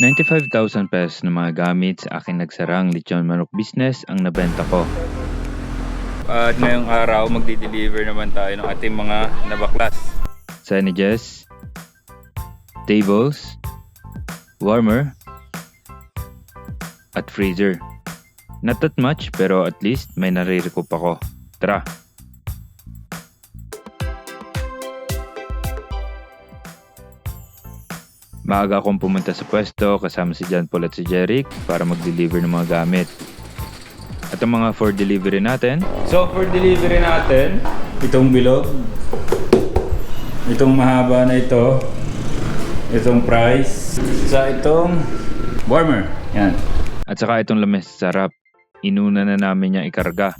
95,000 pesos ng mga gamit sa aking nagsarang lechon manok business ang nabenta ko. At ngayong araw, magdi-deliver naman tayo ng ating mga nabaklas. Signages, tables, warmer, at freezer. Not that much pero at least may narirekup ako. Tara! Maaga akong pumunta sa pwesto kasama si John Paul at si Jeric para mag-deliver ng mga gamit. At ang mga for delivery natin, So, for delivery natin, itong bilog, itong mahaba na ito, itong price, sa itong warmer. Yan. At saka itong lamis sa sarap, inuna na namin niyang ikarga.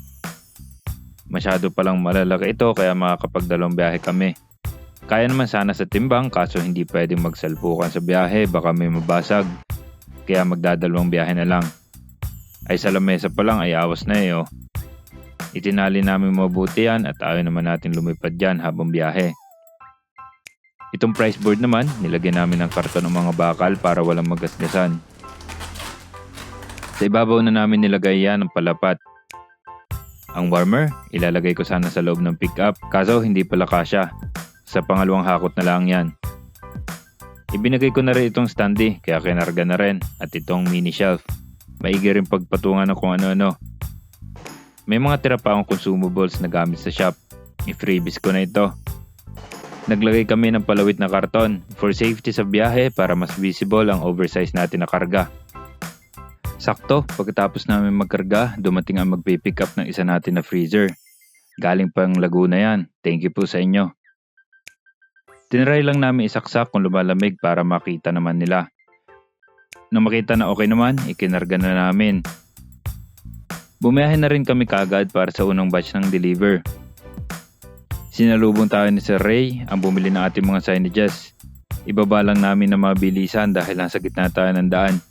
Masyado palang malalaki ito kaya makakapagdalawang biyahe kami. Kaya naman sana sa timbang kaso hindi pwedeng magsalpukan sa biyahe baka may mabasag. Kaya magdadalawang biyahe na lang. Ay sa lamesa pa lang ay awas na eh oh. Itinali namin mabuti yan at ayaw naman natin lumipad dyan habang biyahe. Itong price board naman, nilagyan namin ng karton ng mga bakal para walang magasgasan. Sa ibabaw na namin nilagay yan ng palapat. Ang warmer, ilalagay ko sana sa loob ng pickup kaso hindi pala kasya. Sa pangalawang hakot na lang yan. Ibinigay ko na rin itong standee kaya kinarga na rin at itong mini shelf. Maigi rin pagpatungan ng kung ano-ano. May mga tira pa akong consumables na gamit sa shop. I-freebies ko na ito. Naglagay kami ng palawit na karton for safety sa biyahe para mas visible ang oversize natin na karga. Sakto, pagkatapos namin magkarga, dumating ang magpipick up ng isa natin na freezer. Galing pang Laguna yan. Thank you po sa inyo. Tinry lang namin isaksak kung lumalamig para makita naman nila. Nang makita na okay naman, ikinarga na namin. Bumiyahe na rin kami kagad para sa unang batch ng deliver. Sinalubong tayo ni Sir Ray ang bumili ng ating mga signages. Ibaba lang namin na mabilisan dahil nasa gitna tayo ng daan.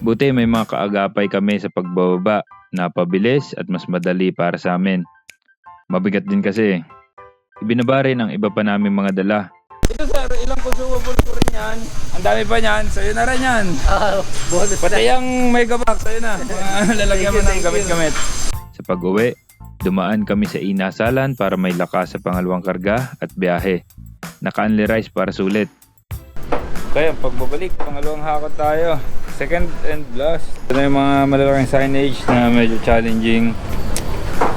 Buti may mga kaagapay kami sa pagbababa na pabilis at mas madali para sa amin. Mabigat din kasi. Ibinaba rin ang iba pa namin mga dala. Ito sir, ilang consumables ko rin yan. Ang dami pa niyan, sa'yo na rin yan. Ah, bonus Pati yung mega box, sa'yo na. Mga lalagyan mo ng gamit-gamit. Sa pag-uwi, dumaan kami sa inasalan para may lakas sa pangalawang karga at biyahe. Naka-only rice para sulit. Kaya pagbabalik, pangalawang hakot tayo. Second and last. Ito na yung mga malalaking signage na medyo challenging.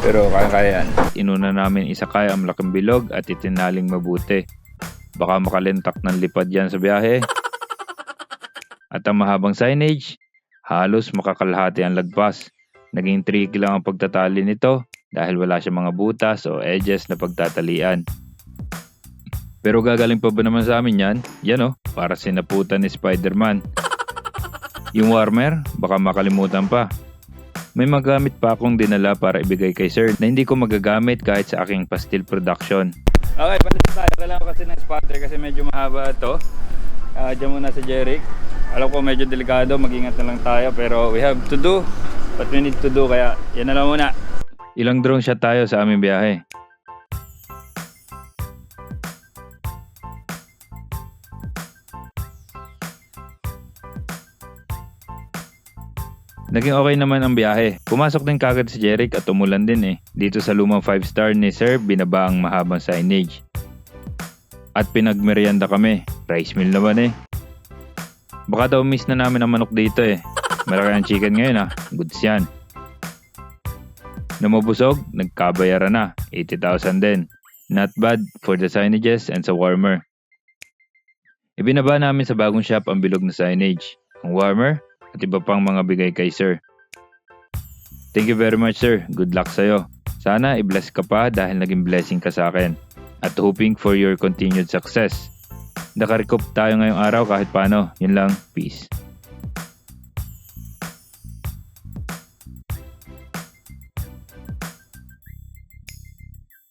Pero kaya-kaya. Inuna namin isakay ang malaking bilog at itinaling mabuti. Baka makalentak ng lipad yan sa biyahe. At ang mahabang signage, halos makakalahati ang lagpas. Naging tricky lang ang pagtatali nito dahil wala siya mga butas o edges na pagtatalian. Pero gagaling pa ba naman sa amin yan? Yan o, para sinaputan ni Spider-Man. Yung warmer, baka makalimutan pa. May magamit pa akong dinala para ibigay kay sir na hindi ko magagamit kahit sa aking pastil production. Okay, palit tayo. Kailangan ko kasi ng spotter kasi medyo mahaba ito. Uh, Diyan muna sa Jeric. Alam ko medyo delikado, mag-ingat na lang tayo. Pero we have to do what we need to do. Kaya yan na lang muna. Ilang drone shot tayo sa aming biyahe. Naging okay naman ang biyahe. Pumasok din kagad si Jeric at umulan din eh. Dito sa lumang 5 star ni Sir, binaba ang mahabang signage. At pinagmerienda kami. Rice meal naman eh. Baka daw miss na namin ang manok dito eh. Malaki ang chicken ngayon ah. Goods yan. Na mabusog, nagkabayaran na. 80,000 din. Not bad for the signages and sa warmer. Ibinaba namin sa bagong shop ang bilog na signage, ang warmer, at iba pang mga bigay kay sir. Thank you very much sir. Good luck sa'yo. Sana i-bless ka pa dahil naging blessing ka sa akin. At hoping for your continued success. Nakarecoup tayo ngayong araw kahit paano. Yun lang. Peace.